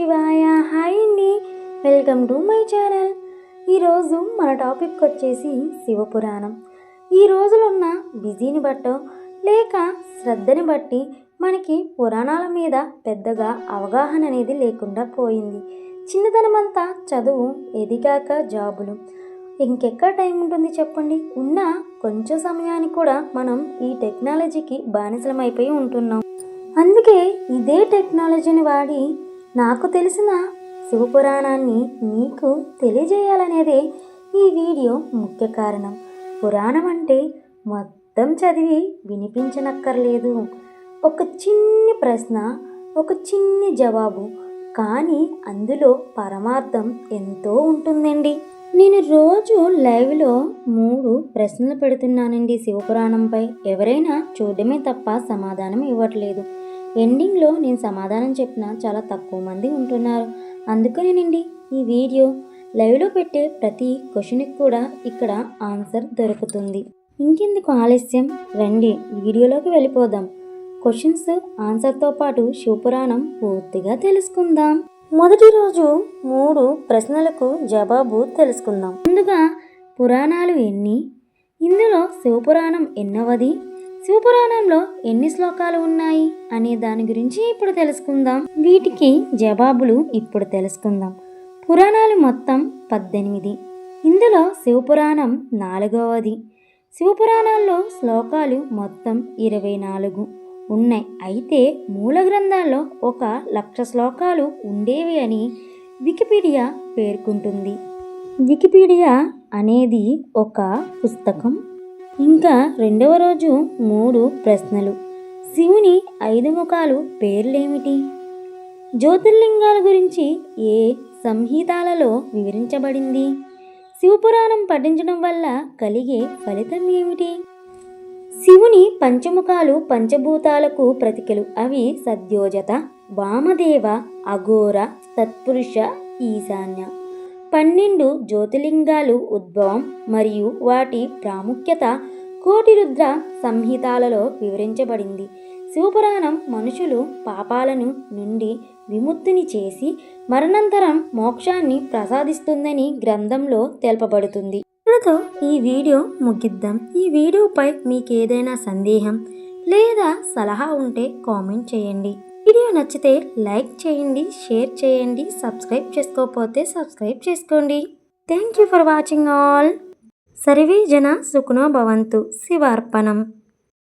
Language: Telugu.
శివాయ హాయ్ అండి. Welcome to my channel. ఈరోజు మన టాపిక్ వచ్చేసి శివపురాణం. ఈ రోజులున్న బిజీని బట్టో లేక శ్రద్ధని బట్టి మనకి పురాణాల మీద పెద్దగా అవగాహన అనేది లేకుండా పోయింది. చిన్నతనమంతా చదువు ఎదిగాక జాబులు. ఇంకెక్కడ టైం ఉంటుంది చెప్పండి? ఉన్న కొంచెం సమయానికి కూడా మనం ఈ టెక్నాలజీకి బానిసలమైపోయి ఉంటున్నాం. అందుకే ఇదే టెక్నాలజీని వాడి నాకు తెలిసిన శివపురాణాన్ని మీకు తెలియజేయాలనేదే ఈ వీడియో ముఖ్య కారణం. పురాణం అంటే మొత్తం చదివి వినిపించనక్కర్లేదు. ఒక చిన్ని ప్రశ్న ఒక చిన్ని జవాబు కానీ అందులో పరమార్థం ఎంతో ఉంటుందండి. నేను రోజు లైవ్లో మూడు ప్రశ్నలు పెడుతున్నానండి శివపురాణంపై. ఎవరైనా చూడడమే తప్ప సమాధానం ఇవ్వట్లేదు. ఎండింగ్లో నేను సమాధానం చెప్పిన చాలా తక్కువ మంది ఉంటున్నారు. అందుకనేనండి ఈ వీడియో. లైవ్లో పెట్టే ప్రతి క్వశ్చన్కి కూడా ఇక్కడ ఆన్సర్ దొరుకుతుంది. ఇంకెందుకు ఆలస్యం? రండి వీడియోలోకి వెళ్ళిపోదాం. క్వశ్చన్స్ ఆన్సర్తో పాటు శివపురాణం పూర్తిగా తెలుసుకుందాం. మొదటి రోజు మూడు ప్రశ్నలకు జవాబు తెలుసుకుందాం. ముందుగా పురాణాలు ఎన్ని? ఇందులో శివపురాణం ఎన్నవది? శివపురాణంలో ఎన్ని శ్లోకాలు ఉన్నాయి అనే దాని గురించి ఇప్పుడు తెలుసుకుందాం. వీటికి జవాబులు ఇప్పుడు తెలుసుకుందాం. పురాణాలు మొత్తం పద్దెనిమిది. ఇందులో శివపురాణం నాలుగవది. శివపురాణాల్లో శ్లోకాలు మొత్తం ఇరవై నాలుగు ఉన్నాయి. అయితే మూల గ్రంథాల్లో ఒక లక్ష శ్లోకాలు ఉండేవి అని వికిపీడియా పేర్కొంటుంది. వికిపీడియా అనేది ఒక పుస్తకం. ఇంకా రెండవ రోజు మూడు ప్రశ్నలు. శివుని ఐదు ముఖాలు పేర్లేమిటి? జ్యోతిర్లింగాల గురించి ఏ సంహితాలలో వివరించబడింది? శివపురాణం పఠించడం వల్ల కలిగే ఫలితం ఏమిటి? శివుని పంచముఖాలు పంచభూతాలకు ప్రతికలు. అవి సద్యోజత వామదేవ అఘోర తత్పురుష ఈశాన్య. పన్నెండు జ్యోతిలింగాలు ఉద్భవం మరియు వాటి ప్రాముఖ్యత కోటిరుద్ర సంహితాలలో వివరించబడింది. శివపురాణం మనుషులు పాపాలను నుండి విముక్తిని చేసి మరణాంతరం మోక్షాన్ని ప్రసాదిస్తుందని గ్రంథంలో తెలుపబడుతుంది. ఇక్కడతో ఈ వీడియో ముగిద్దాం. ఈ వీడియోపై మీకు ఏదైనా సందేహం లేదా సలహా ఉంటే కామెంట్ చేయండి. వీడియో నచ్చితే లైక్ చేయండి షేర్ చేయండి సబ్స్క్రైబ్ చేసుకోకపోతే సబ్స్క్రైబ్ చేసుకోండి. Thank you for watching all. Survey జన సుఖనో భవంతు. శివార్పణం.